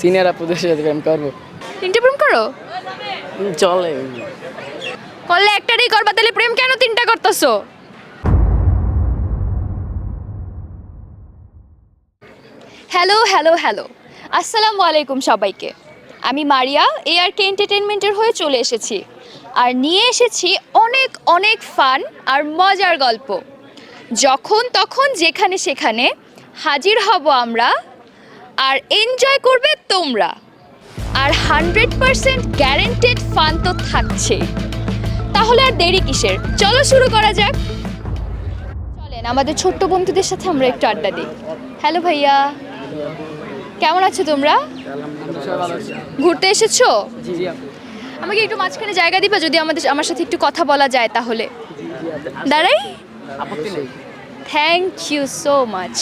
Senior আপুদের সাথে প্রেম করব তিনটে প্রেম করো? চলে। করলে একটারই করবা তাহলে প্রেম কেন তিনটা করতেছো? হ্যালো হ্যালো হ্যালো আসসালামু আলাইকুম সবাইকে। আমি মারিয়া এ আর কে এন্টারটেনমেন্টের হয়ে চলে এসেছি। আর নিয়ে এসেছি অনেক অনেক ফান আর মজার গল্প। যখন তখন যেখানে সেখানে হাজির হব আমরা আর এনজয় করবে তোমরা। আর হান্ড্রেড পারসেন্ট গ্যারেন্টেড ফান তো থাকছেই তাহলে আর দেরি কিসের? চলো শুরু করা যাক। চলেন আমাদের ছোট্ট বন্ধুদের সাথে আমরা একটু আড্ডা দিই। হ্যালো ভাইয়া। কেমন আছো তোমরা? ঘুরতে এসেছ? আমাকে একটু মাঝখানে জায়গা দিবা যদি আমাদের আমার সাথে একটু কথা বলা যায় তাহলে। দাঁড়াই। থ্যাংক ইউ সো মাচ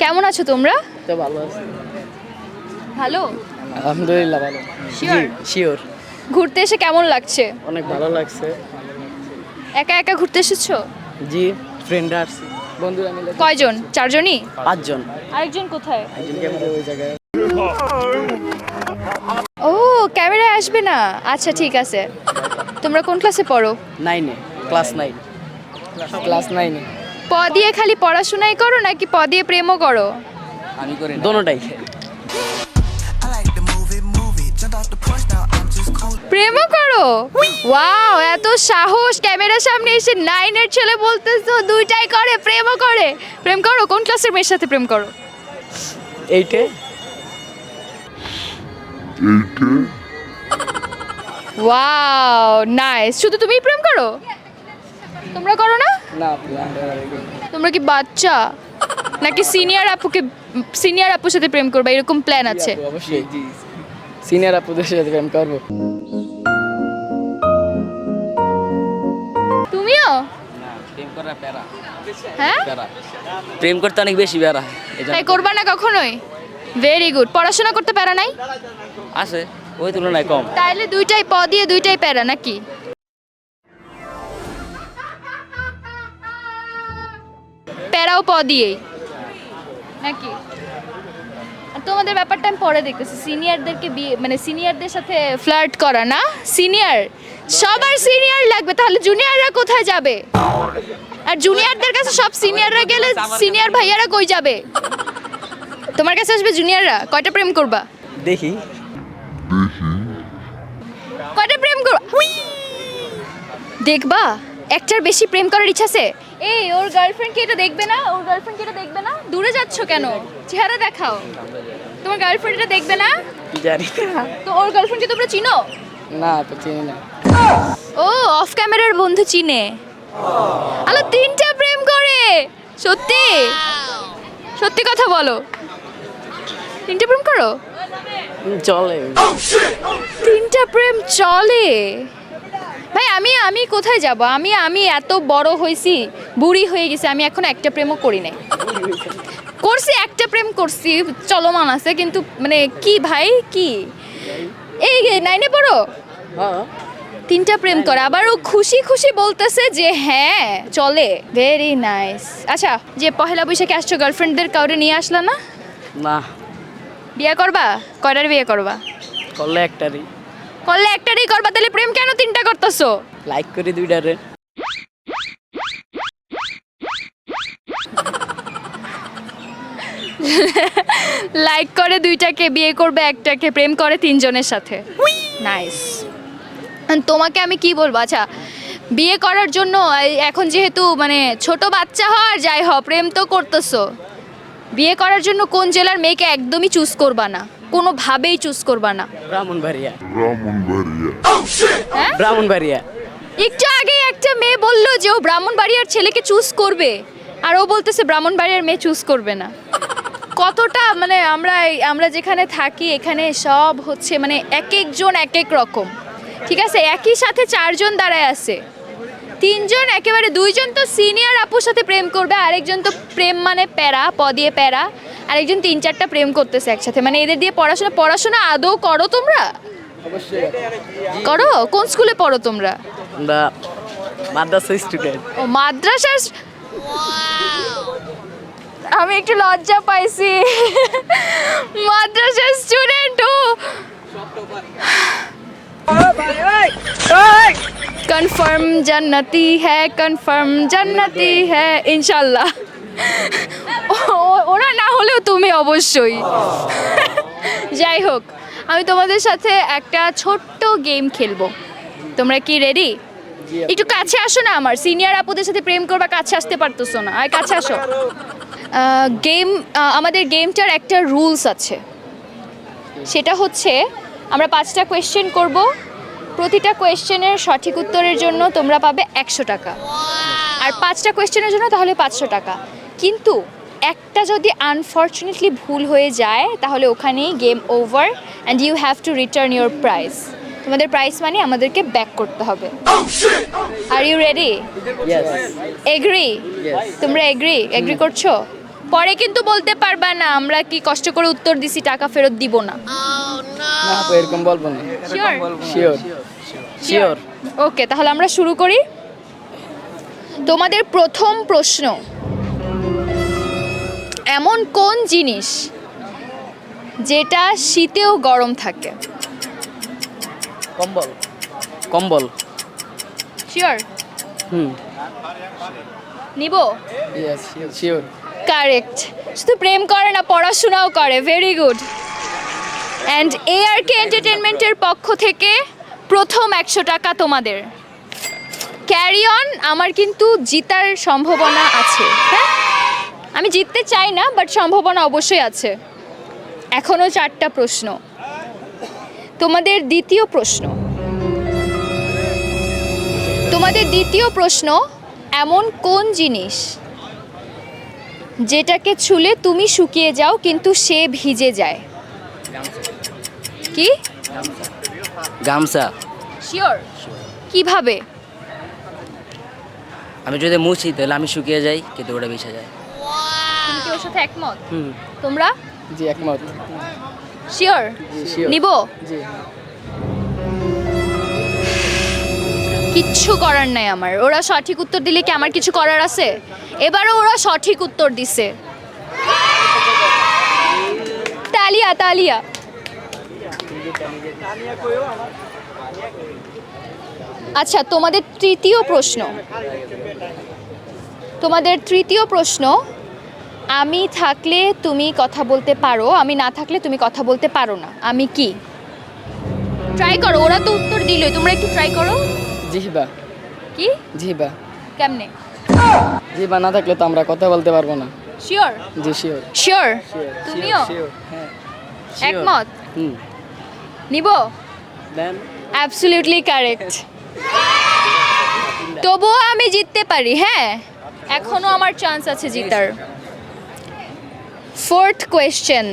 কেমন আছো তোমরা? ভালো আছে। ভালো? আলহামদুলিল্লাহ ভালো। Sure? শিওর ঘুরতে এসে কেমন লাগছে? অনেক ভালো লাগছে। একা একা ঘুরতে এসেছ? জি ফ্রেন্ডরা আসছে বন্ধুরা মিলে। কয়জন? চারজনই? পাঁচজন। আরেকজন কোথায়? একজন ক্যামেরা ওই জায়গায়? ও ক্যামেরায় আসবে না? আচ্ছা ঠিক আছে। তোমরা কোন ক্লাসে পড়ো? নাইনে ক্লাস নাইন ক্লাস নাইনে প দিয়ে খালি পড়াশোনাই করো নাকি প দিয়ে প্রেমও করো? আমি করি দোনোটাই। প্রেমও করো? ওয়াও এত সাহস। ক্যামেরার সামনে এসে নাইনের ছেলে বলতেছো দুইটাই করে প্রেমও করে। প্রেম করো? কোন ক্লাসের মেয়ের সাথে প্রেম করো? এইটে। এইটে। ওয়াও নাইস শুধু তুমিই প্রেম করো? তোমরা করো না? না তোমরা কি বাচ্চা? নাকি সিনিয়র আপুকে সিনিয়র আপুর সাথে প্রেম করবে? এরকম প্ল্যান আছে। অবশ্যই। জি। সিনিয়র আপুদের সাথে প্রেম করব। তুমিও? প্রেম করা প্যারা। হ্যাঁ? প্যারা। প্রেম করতে অনেক বেশি প্যারা এটা তাই করবা না কখনোই? ভেরি গুড পড়াশোনা করতে প্যারা নাই? আছে ওই তুলনায় কম। তাইলে দুইটাই প দিয়ে দুইটাই প্যারা নাকি? প্যারাও প দিয়েই। নাকি? তোমাদের ব্যাপারটা আমি পরে দেখতেছি। সিনিয়রদেরকে বিয়ে মানে সিনিয়রদের সাথে ফ্লার্ট করা না? সিনিয়র সবার সিনিয়র লাগবে তাহলে জুনিয়ররা কোথায় যাবে? আর জুনিয়রদের কাছে সব সিনিয়ররা গেলে সিনিয়র ভাইয়ারা কই যাবে? তোমার কাছে আসবে জুনিয়ররা কয়টা প্রেম করবা? দেখি। কয়টা প্রেম করো দেখবা? একটার বেশি প্রেম করার ইচ্ছা আছে? এই ওর গার্লফ্রেন্ড কি এটা দেখবে না? ওর গার্লফ্রেন্ড কি এটা দেখবে না? দূরে যাচ্ছ কেন? চেহারা দেখাও। তোমার গার্লফ্রেন্ড এটা দেখবে না? জানি না। তো ওর গার্লফ্রেন্ড কি তোমরা চিনো? না তো চিনি না। ও অফ ক্যামেরার বন্ধু চিনে। আলো তিনটা প্রেম করে। সত্যি? সত্যি কথা বলো। তিনটা প্রেম করো? চলে। তিনটা প্রেম চলে? ভাই আমি আমি কোথায় যাব? আমি আমি এত বড় হয়েছি বুড়ি হয়ে গেছি আমি এখন একটা প্রেমও করি নাই। করছি একটা প্রেম করছি চলমান আছে কিন্তু মানে কি ভাই কি? এই নাইনে পড়ো? হ্যাঁ। তিনটা প্রেম করে আবার ও খুশি খুশি বলতেছে যে হ্যাঁ চলে। ভেরি নাইস আচ্ছা যে পহেলা বৈশাখে আসছো গার্লফ্রেন্ডদের কাউরে নিয়ে আসলা না? না। বিয়ে করবা? কয়টার বিয়ে করবা? করলে একটারই। করলে একটারই করবা তাহলে প্রেম কেন তিনটা করতেছো? লাইক করি দুইটারে। লাইক করে দুইটাকে বিয়ে করবে একটাকে প্রেম করে তিনজনের সাথে। নাইস তোমাকে আমি কি বলব? আচ্ছা বিয়ে করার জন্য এখন যেহেতু মানে ছোট বাচ্চা হওয়ার যাই হ প্রেম তো করতেছো। বিয়ে করার জন্য কোন জেলার মেয়েকে একদমই চুজ করবা না। কোনোভাবেই চুজ করবা না। ব্রাহ্মণবাড়িয়া। Brahmanbaria. হ্যাঁ? ব্রাহ্মণবাড়িয়া। একটু আগে একটা মেয়ে বলল যে ও ব্রাহ্মণবাড়িয়ার ছেলেকে চুজ করবে আর ও বলতেছে ব্রাহ্মণবাড়িয়ার মেয়ে চুজ করবে না। কতটা মানে আমরা আমরা যেখানে থাকি এখানে সব হচ্ছে মানে এক একজন এক এক রকম। ঠিক আছে? একই সাথে চারজন দাঁড়ায় আছে। তিনজন একেবারে দুইজন তো সিনিয়র আপুর সাথে প্রেম করবে আরেকজন তো প্রেম মানে প্যারা প দিয়ে প্যারা আরেকজন তিন চারটা প্রেম করতেছে একসাথে। মানে এদের দিয়ে পড়াশোনা পড়াশোনা আদৌ করো তোমরা? করো? কোন স্কুলে পড়ো তোমরা? আমরা মাদ্রাসা স্টুডেন্ট ও মাদ্রাসার আমি একটু লজ্জা পাইছি। মাদ্রাসার স্টুডেন্ট ও। কনফার্ম জান্নাতি হ্যাঁ কনফার্ম জান্নাতি হ্যাঁ ইনশাল্লাহ ওরা না হলেও তুমি অবশ্যই। যাই হোক, আমি তোমাদের সাথে একটা ছোট্ট গেম খেলব। তোমরা কি রেডি একটু কাছে আসো না আমার সিনিয়র আপুদের সাথে প্রেম করবা, কাছে আসতে পারতেছো না। আর কাছে আসো। গেম আমাদের গেমটার একটা রুলস আছে। সেটা হচ্ছে আমরা পাঁচটা কোয়েশ্চেন করব। প্রতিটা কোয়েশ্চেনের সঠিক উত্তরের জন্য তোমরা পাবে একশো টাকা। আর পাঁচটা কোয়েশ্চেনের জন্য তাহলে পাঁচশো টাকা। কিন্তু একটা যদি আনফর্চুনেটলি ভুল হয়ে যায় তাহলে ওখানেই game over and you have to return your prize তোমাদের প্রাইস মানে আমাদেরকে ব্যাক করতে হবে। আর ইউ রেডি এগ্রি তোমরা এগ্রি এগ্রি করছ? পরে কিন্তু বলতে পারবা না আমরা কি কষ্ট করে উত্তর দিছি টাকা ফেরত দিব না। না আপু এরকম বলব না। শিওর শিওর শিওর ওকে তাহলে আমরা শুরু করি। তোমাদের প্রথম প্রশ্ন। এমন কোন জিনিস যেটা শীতেও গরম থাকে? কম্বল। কম্বল। Sure hmm. নিব? ইয়েস শিওর কারেক্ট শুধু প্রেম করে না, পড়াশোনাও করে। Very good and A R K এন্টারটেনমেন্টের পক্ষ থেকে প্রথম একশো টাকা তোমাদের। ক্যারি অন আমার কিন্তু জিতার সম্ভাবনা আছে। হ্যাঁ? আমি জিততে চাই না বাট সম্ভাবনা অবশ্যই আছে। এখনও চারটা প্রশ্ন। তোমাদের দ্বিতীয় প্রশ্ন। তোমাদের দ্বিতীয় প্রশ্ন, এমন কোন জিনিস যেটাকে ছুলে তুমি শুকিয়ে যাও কিন্তু সে ভিজে যায়। কি? গামছা। শিওর কীভাবে? আমি যদি মুছি তাহলে আমি শুকিয়ে যাই কিন্তু ওটা বেঁচে যায়। তুমি কি ওর সাথে একমত? হুম। তোমরা? জি একমত। শিওর জি শিওর নিব? জি। কিচ্ছু করার নাই আমার। ওরা সঠিক উত্তর দিলে কি আমার কিছু করার আছে? এবারও ওরা সঠিক উত্তর দিছে। তালিয়া তালিয়া। আচ্ছা তোমাদের তৃতীয় প্রশ্ন। তোমাদের তৃতীয় প্রশ্ন, আমি থাকলে তুমি কথা বলতে পারো, আমি না থাকলে তুমি কথা বলতে পারো না। আমি কি? ট্রাই করো, ওরা তো উত্তর দিলই, তোমরা একটু ট্রাই করো। জিহিবা। কি? জিহিবা। কেমনে? জিহিবা না থাকলে তো আমরা কথা বলতে পারব না। শিওর জি শিওর শিওর তুমিও? হ্যাঁ। একমত? হুম। নিব? দেন অ্যাবসলিউটলি কারেক্ট তবুও আমি জিততে পারি হ্যাঁ? এখনও আমার চান্স আছে জিতার। ফোর্থ কোয়েশ্চেন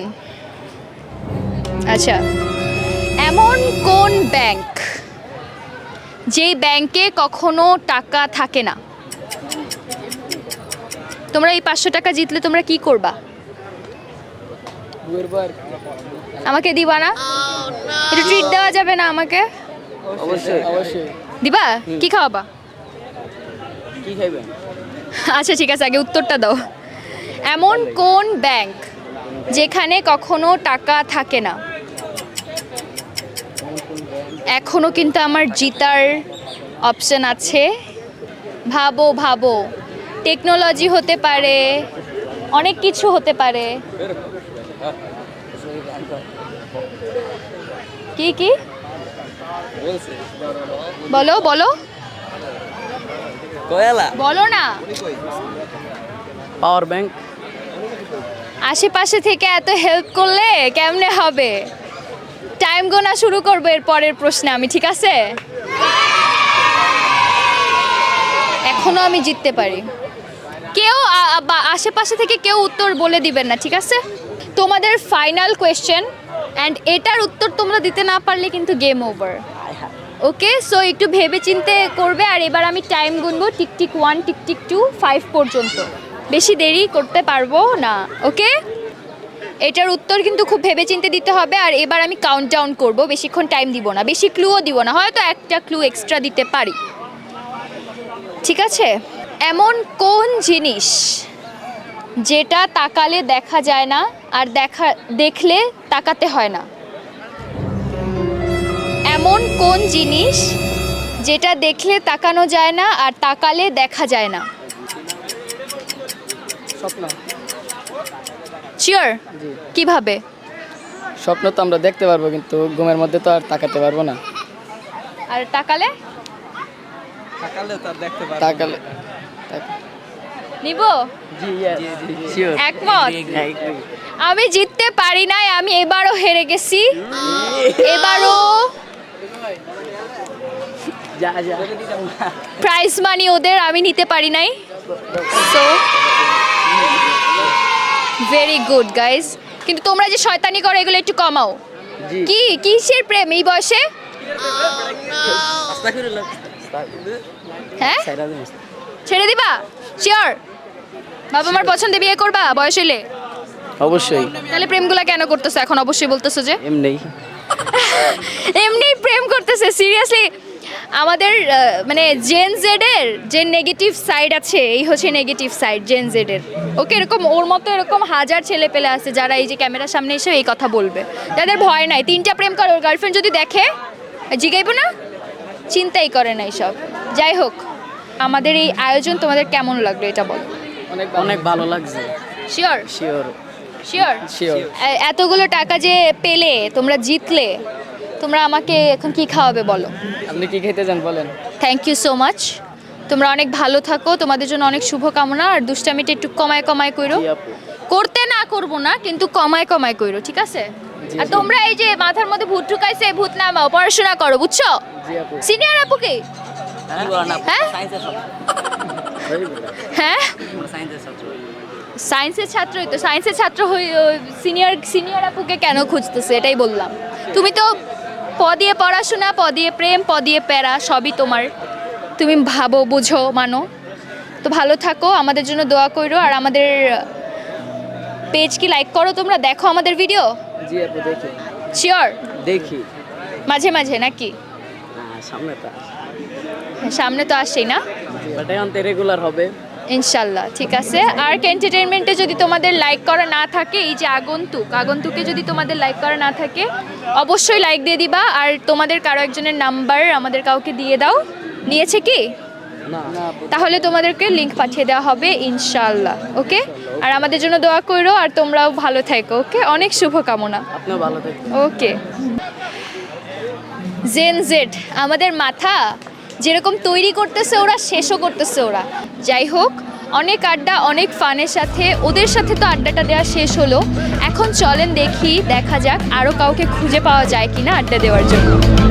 আচ্ছা এমন কোন ব্যাংক যেই ব্যাংকে কখনো টাকা থাকে না। তোমরা এই পাঁচশো টাকা জিতলে তোমরা কি করবা? আমাকে দিবা না? একটু ট্রিট দেওয়া যাবে না আমাকে? দিবা? কি খাওয়াবা? আচ্ছা ঠিক আছে আগে উত্তরটা দাও। এমন কোন ব্যাংক যেখানে কখনো টাকা থাকে না? এখনও কিন্তু আমার জিতার অপশন আছে। ভাবো ভাবো। টেকনোলজি হতে পারে অনেক কিছু হতে পারে। কি কি? বলো বলো। বলো না। পাওয়ার ব্যাংক আশেপাশে থেকে এত হেল্প করলে কেমনে হবে? টাইম গোনা শুরু করব এর পরের প্রশ্নে আমি, ঠিক আছে? এখনও আমি জিততে পারি। কেউ আশেপাশে থেকে কেউ উত্তর বলে দিবেন না, ঠিক আছে? তোমাদের ফাইনাল কোয়েশ্চেন অ্যান্ড এটার উত্তর তোমরা দিতে না পারলে কিন্তু গেম ওভার ওকে সো একটু ভেবে চিনতে করবে, আর এবার আমি time গুনবো tick tick one tick tick two five পর্যন্ত। বেশি দেরি করতে পারব না ওকে এটার উত্তর কিন্তু খুব ভেবে চিনতে দিতে হবে, আর এবার আমি কাউন্ট ডাউন করব, বেশিক্ষণ টাইম দিব না, বেশি ক্লুও দিব না, হয়তো একটা ক্লু এক্সট্রা দিতে পারি। ঠিক আছে? এমন কোন জিনিস যেটা তাকালে দেখা যায় না, আর দেখা, দেখলে তাকাতে হয় না? এমন কোন জিনিস যেটা দেখলে তাকানো যায় না, আর তাকালে দেখা যায় না? স্বপ্ন। শিওর জি। কীভাবে? স্বপ্ন তো আমরা দেখতে পারব কিন্তু ঘুমের মধ্যে তো আর তাকাতে পারব না। আর তাকালে? তাকালে তাক- নিব? জি শিওর একমত? আমি জিততে পারি নাই আমি এবারও হেরে গেছি। এবারও যা যা। প্রাইজ মানি ওদের আমি নিতে পারি নাই। সো ভেরি গুড গাইস কিন্তু তোমরা যে শয়তানি করো এগুলো একটু কমাও। কি? কিসের প্রেম এই বয়সে? হ্যাঁ? ছেড়ে দিবা? শিওর বাবা মার পছন্দে বিয়ে করবা? বয়স হইলে? অবশ্যই। তাহলে প্রেমগুলা কেন করতেছো? এখন অবশ্যই বলতেছো যে? এমনি। এমনি প্রেম করতেছে সিরিয়াসলি আমাদের মানে জেন জেডের যে নেগেটিভ সাইড আছে এই হচ্ছে নেগেটিভ সাইড জেন জেডের ওকে এরকম ওর মতো এরকম হাজার ছেলে পেলে আছে যারা এই যে ক্যামেরার সামনে এসে এই কথা বলবে। তাদের ভয় নাই তিনটা প্রেম করে ওর গার্লফ্রেন্ড যদি দেখে জিগাইবো না? চিন্তাই করে না সব। যাই হোক আমাদের এই আয়োজন তোমাদের কেমন লাগল এটা বলো? অনেক অনেক ভালো লাগছে। শিওর শিওর শিওর শিওর এতগুলো টাকা যে পেলে তোমরা জিতলে তোমরা আমাকে এখন কি খাওয়াবে বলো? আপনি কি খেতে চান বলেন? থ্যাংক ইউ সো মাচ তোমরা অনেক ভালো থাকো তোমাদের জন্য অনেক শুভকামনা আর দুষ্টামিটা একটু কমায় কমায় কইরো। করতে না করব না কিন্তু কমায় কমায় কইরো ঠিক আছে? আর তোমরা এই যে মাথার মধ্যে ভূত ঢুকাইছে এই ভূত নামাও পড়াশোনা করো বুঝছ? জি আপু। সিনিয়র আপু কি? হ্যাঁ? হ্যাঁ? সায়েন্সের ছাত্রই তো সায়েন্সের ছাত্র হই সিনিয়র সিনিয়র আপুকে কেন খুঁজতেছে? এটাই বললাম। তুমি তো প দিয়ে পড়াশোনা প দিয়ে প্রেম প দিয়ে প্যারা সবই তোমার। তুমি ভাবো বুঝো মানো। তো ভালো থাকো আমাদের জন্য দোয়া করো আর আমাদের পেজ কি লাইক করো তোমরা দেখো আমাদের ভিডিও জি আপু দেখি। শিওর দেখি। মাঝে মাঝে নাকি? হ্যাঁ সামনে তো সামনে তো আসছেই না? বাট এখন রেগুলার হবে। ইনশাল্লাহ ঠিক আছে? আর এন্টারটেনমেন্টে যদি তোমাদের লাইক করা না থাকে এই যে আগন্তুক আগন্তুকে যদি তোমাদের লাইক করা না থাকে অবশ্যই লাইক দিয়ে দিবা। আর তোমাদের কারও একজনের নাম্বার আমাদের কাউকে দিয়ে দাও। নিয়েছে কি? তাহলে তোমাদেরকে লিংক পাঠিয়ে দেওয়া হবে ইনশাল্লাহ ওকে আর আমাদের জন্য দোয়া করো আর তোমরাও ভালো থাকো ওকে অনেক শুভকামনা। ওকে জেন জেড আমাদের মাথা যেরকম তৈরি করতেছে ওরা, শেষও করতেছে ওরা। যাই হোক, অনেক আড্ডা, অনেক ফানের সাথে, ওদের সাথে তো আড্ডাটা দেওয়া শেষ হলো। এখন চলেন দেখি, দেখা যাক আরও কাউকে খুঁজে পাওয়া যায় কিনা আড্ডা দেওয়ার জন্য।